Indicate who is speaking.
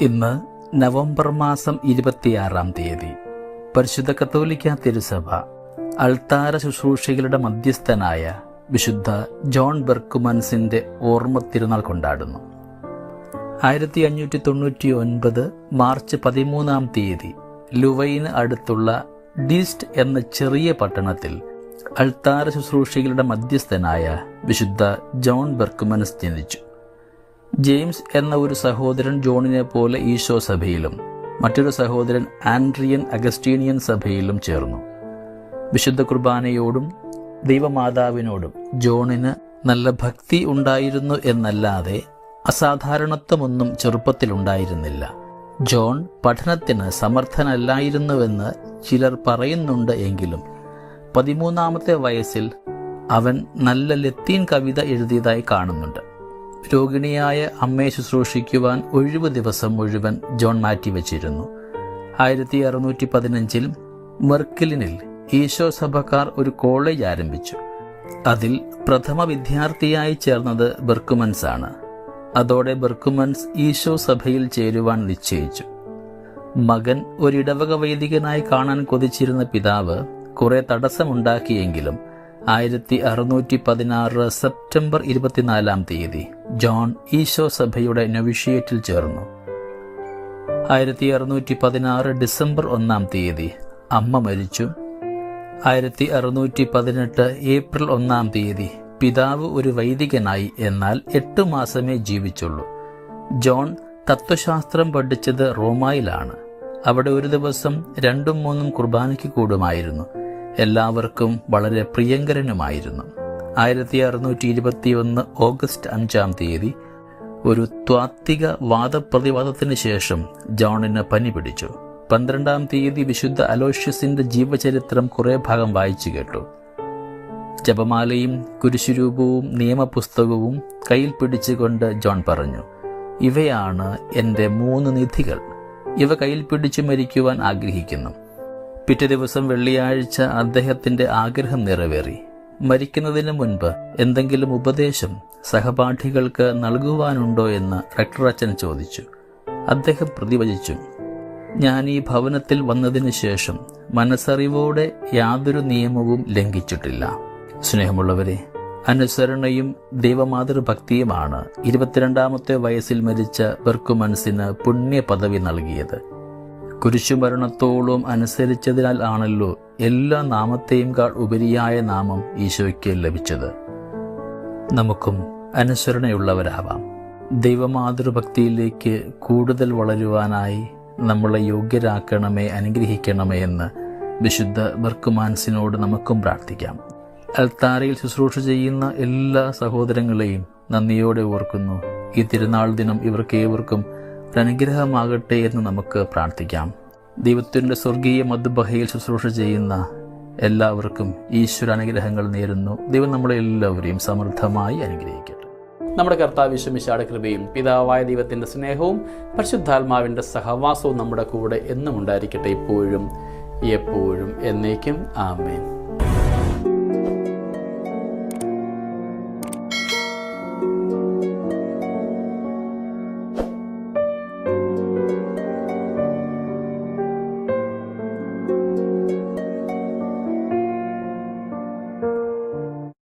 Speaker 1: ഇന്ന് നവംബർ മാസം ഇരുപത്തിയാറാം തീയതി. പരിശുദ്ധ കത്തോലിക്ക തിരുസഭ അൾത്താര ശുശ്രൂഷകളുടെ മധ്യസ്ഥനായ വിശുദ്ധ ജോൺ ബെർക്കുമൻസിന്റെ ഓർമ്മ തിരുനാൾ കൊണ്ടാടുന്നു. ആയിരത്തി അഞ്ഞൂറ്റി തൊണ്ണൂറ്റി ഒൻപത് മാർച്ച് പതിമൂന്നാം തീയതി ലുവൈന് അടുത്തുള്ള ഡിസ്റ്റ് എന്ന ചെറിയ പട്ടണത്തിൽ അൾത്താര ശുശ്രൂഷകളുടെ മധ്യസ്ഥനായ വിശുദ്ധ ജോൺ ബെർക്കുമൻസ് ജനിച്ചു. ജെയിംസ് എന്ന ഒരു സഹോദരൻ ജോണിനെ പോലെ ഈശോ സഭയിലും മറ്റൊരു സഹോദരൻ ആൻഡ്രിയൻ അഗസ്റ്റീനിയൻ സഭയിലും ചേർന്നു. വിശുദ്ധ കുർബാനയോടും ദൈവമാതാവിനോടും ജോണിന് നല്ല ഭക്തി ഉണ്ടായിരുന്നു എന്നല്ലാതെ അസാധാരണത്വമൊന്നും ചെറുപ്പത്തിലുണ്ടായിരുന്നില്ല ജോൺ പഠനത്തിന് സമർത്ഥനല്ലായിരുന്നുവെന്ന് ചിലർ പറയുന്നുണ്ട് എങ്കിലും പതിമൂന്നാമത്തെ വയസ്സിൽ അവൻ നല്ല ലത്തീൻ കവിത എഴുതിയതായി കാണുന്നുണ്ട്. രോഗിണിയായ അമ്മയെ ശുശ്രൂഷിക്കുവാൻ ഒഴിവ് ദിവസം മുഴുവൻ ജോൺ മാറ്റിവെച്ചിരുന്നു ആയിരത്തി അറുന്നൂറ്റി പതിനഞ്ചിൽ മെർക്കിലിനിൽ ഈശോ സഭക്കാർ ഒരു കോളേജ് ആരംഭിച്ചു. അതിൽ പ്രഥമ വിദ്യാർത്ഥിയായി ചേർന്നത് ബെർക്കുമൻസ് ആണ്. അതോടെ ബെർക്കുമൻസ് ഈശോ സഭയിൽ ചേരുവാൻ നിശ്ചയിച്ചു. മകൻ ഒരിടവക വൈദികനായി കാണാൻ കൊതിച്ചിരുന്ന പിതാവ് കുറെ തടസ്സമുണ്ടാക്കിയെങ്കിലും ആയിരത്തി അറുന്നൂറ്റി പതിനാറ് സെപ്റ്റംബർ ഇരുപത്തിനാലാം തീയതി ജോൺ ഈശോ സഭയുടെ നൊവിഷിയേറ്റിൽ ചേർന്നു. ആയിരത്തി അറുന്നൂറ്റി പതിനാറ് ഡിസംബർ ഒന്നാം തീയതി അമ്മ മരിച്ചു. ആയിരത്തി അറുന്നൂറ്റി പതിനെട്ട് ഏപ്രിൽ ഒന്നാം തീയതി പിതാവ് ഒരു വൈദികനായി എന്നാൽ എട്ട് മാസമേ ജീവിച്ചുള്ളൂ. ജോൺ തത്വശാസ്ത്രം പഠിച്ചത് റോമായിലാണ്. അവിടെ ഒരു ദിവസം രണ്ടും മൂന്നും കുർബാനയ്ക്ക് കൂടുമായിരുന്നു. എല്ലാവർക്കും വളരെ പ്രിയങ്കരനുമായിരുന്നു. ആയിരത്തി അറുന്നൂറ്റി ഇരുപത്തി ഒന്ന് ഓഗസ്റ്റ് അഞ്ചാം തീയതി ഒരു ത്വാത്വിക വാദപ്രതിവാദത്തിന് ശേഷം ജോണിന് പനി പിടിച്ചു. പന്ത്രണ്ടാം തീയതി വിശുദ്ധ അലോഷ്യസിന്റെ ജീവചരിത്രം കുറെ ഭാഗം വായിച്ചു കേട്ടു. ജപമാലയും കുരിശുരൂപവും നിയമപുസ്തകവും കയ്യിൽ പിടിച്ചുകൊണ്ട് ജോൺ പറഞ്ഞു ഇവയാണ് എന്റെ മൂന്ന് നിധികൾ. ഇവ കയ്യിൽ പിടിച്ചു മരിക്കുവാൻ ആഗ്രഹിക്കുന്നു. പിറ്റേ ദിവസം വെള്ളിയാഴ്ച അദ്ദേഹത്തിന്റെ ആഗ്രഹം നിറവേറി. മരിക്കുന്നതിന് മുൻപ് എന്തെങ്കിലും ഉപദേശം സഹപാഠികൾക്ക് നൽകുവാനുണ്ടോ എന്ന് റക്ടർ അച്ഛൻ ചോദിച്ചു. അദ്ദേഹം പ്രതിവചിച്ചു. ഞാൻ ഈ ഭവനത്തിൽ വന്നതിന് ശേഷം മനസ്സറിവോടെ യാതൊരു നിയമവും ലംഘിച്ചിട്ടില്ല. സ്നേഹമുള്ളവരെ അനുസരണയും ദൈവമാതൃഭക്തിയുമാണ് ഇരുപത്തിരണ്ടാമത്തെ വയസ്സിൽ മരിച്ച ബെർക്കുമൻസിന് പുണ്യ പദവി നൽകിയത്. കുരിശുമരണത്തോളം അനുസരിച്ചതിനാൽ ആണല്ലോ എല്ലാ നാമത്തെയും കാൾ ഉപരിയായ നാമം ഈശോയ്ക്ക് ലഭിച്ചത്. നമുക്കും അനുസരണയുള്ളവരാവാം. ദൈവമാതൃഭക്തിയിലേക്ക് കൂടുതൽ വളരുവാനായി നമ്മളെ യോഗ്യരാക്കണമേ അനുഗ്രഹിക്കണമേ എന്ന് വിശുദ്ധ ബർക്കുമാൻസിനോട് നമുക്കും പ്രാർത്ഥിക്കാം. അൽത്താരയിൽ ശുശ്രൂഷ ചെയ്യുന്ന എല്ലാ സഹോദരങ്ങളെയും നന്ദിയോടെ ഓർക്കുന്നു. ഈ തിരുനാൾ ദിനം ഇവർക്ക് ഏവർക്കും അനുഗ്രഹമാകട്ടെ എന്ന് നമുക്ക് പ്രാർത്ഥിക്കാം. ദൈവത്തിന്റെ സ്വർഗീയ മധുബഹയിൽ ശുശ്രൂഷ ചെയ്യുന്ന എല്ലാവർക്കും ഈശ്വര അനുഗ്രഹങ്ങൾ നേരുന്നു. ദൈവം നമ്മളെ എല്ലാവരെയും സമൃദ്ധമായി അനുഗ്രഹിക്കട്ടെ. നമ്മുടെ കർത്താവ് കർത്താവിശ്വമിശാടെ കൃപയും പിതാവായ ദൈവത്തിന്റെ സ്നേഹവും പരിശുദ്ധാത്മാവിന്റെ സഹവാസവും നമ്മുടെ കൂടെ എന്നും ഉണ്ടായിരിക്കട്ടെ ഇപ്പോഴും എപ്പോഴും എന്നേക്കും. ആമേൻ.